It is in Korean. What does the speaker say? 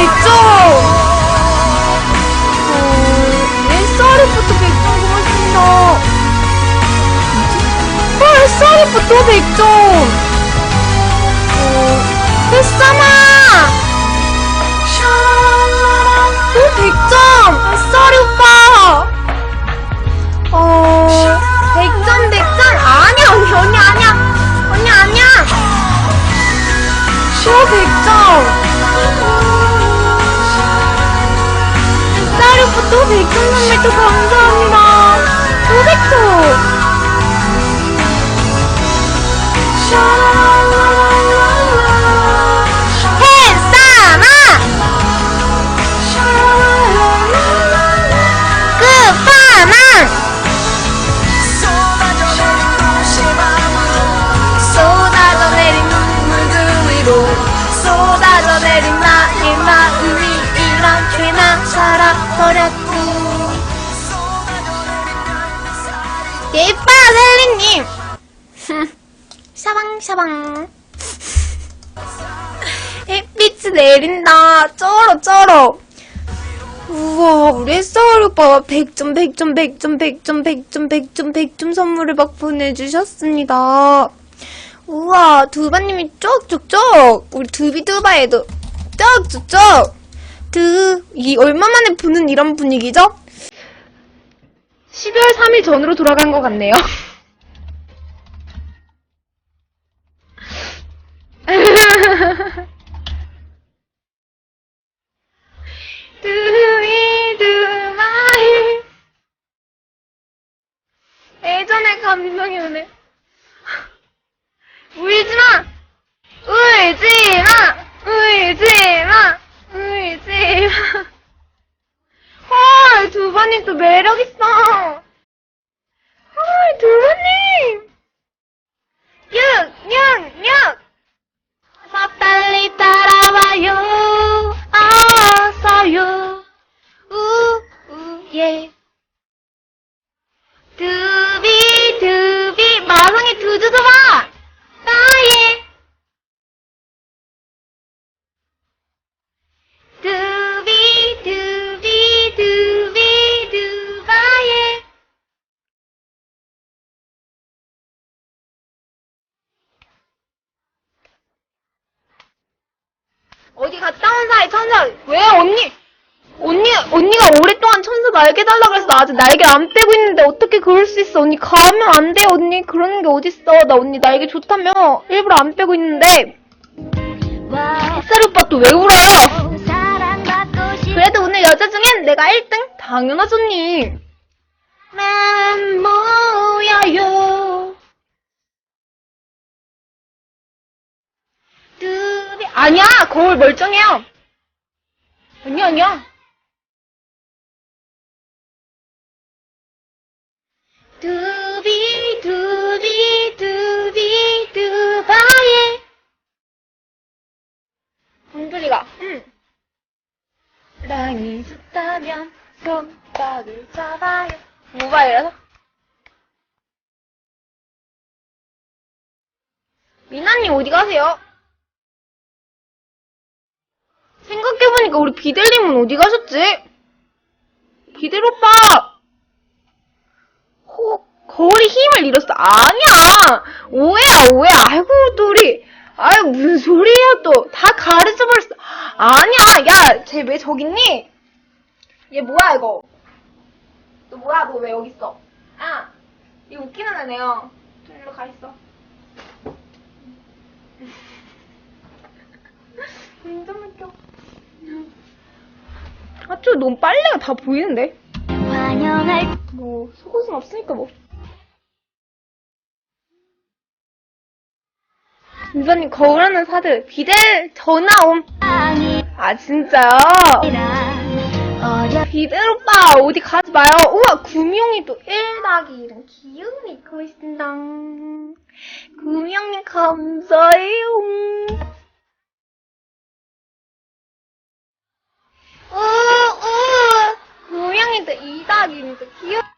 100점! 어, SRF부터 100점 고맙습니다. 어, SRF부터 100점! 어, 됐잖아! 오, 100점! SR 오빠! 어, 100점, 100점! 아니야, 언니, 언니, 아니야! 언니, 아니야! 오, 100점! 또 100점 선물 또 감사합니다! 또100 살아버렸고. 예뻐 셀리님. 샤방샤방. 햇빛이 내린다. 쩔어 쩔어. 우와 우리 햇살 오빠가 100점 100점 100점 100점 100점 100점 100점 선물을 막 보내주셨습니다. 우와 두바님이 쪽쪽쪽 우리 두비두바에도 쪽쪽 쪽 두이 얼마 만에 보는 이런 분위기죠? 12월 3일 전으로 돌아간 것 같네요. 예전에 감명이 오네. 울지마! 울지마! 울지마 헐 두번님 또 매력있어. 헐 두번님. 육육육 천사 왜 언니 언니 언니가 오랫동안 천사 날개 달라 그래서 나 아직 날개 안 떼고 있는데 어떻게 그럴 수 있어? 언니 가면 안 돼 언니. 그러는 게 어딨어? 나 언니 날개 좋다며. 일부러 안 빼고 있는데. 햇살 오빠 또 왜 울어요? 그래도 오늘 여자 중엔 내가 1등? 당연하죠 언니. 난 모여요. 두비 아니야 거울 멀쩡해요 아니야 아니야 두비 두비 두비 두바에 은돌이가 응. 랑이 숫다면 손가락을 잡아요. 모바일에서? 미나님 어디 가세요? 생각해보니까 우리 비델님은 어디 가셨지? 비델 오빠! 호, 거울이 힘을 잃었어. 아니야! 오해야, 오해. 아이고, 또 우리. 아유, 무슨 소리야, 또. 다 가르쳐버렸어. 아니야! 야, 쟤 왜 저기 있니? 얘 뭐야, 이거? 너 뭐야, 너 왜 여기 있어? 아! 이 웃기는 애네요. 좀 일로 가 있어. 완전 웃겨. 아, 저 너무 빨래가 다 보이는데? 환영할 뭐, 속옷은 없으니까 뭐. 민서님, 거울 하나 사드. 비델 전화옴. 아, 진짜요? 비델 오빠, 어디 가지 마요. 우와, 구미형이 또 1닭이 이런 귀여운 메이크업 있습니다. 구미형님, 감사해요. 우, 우,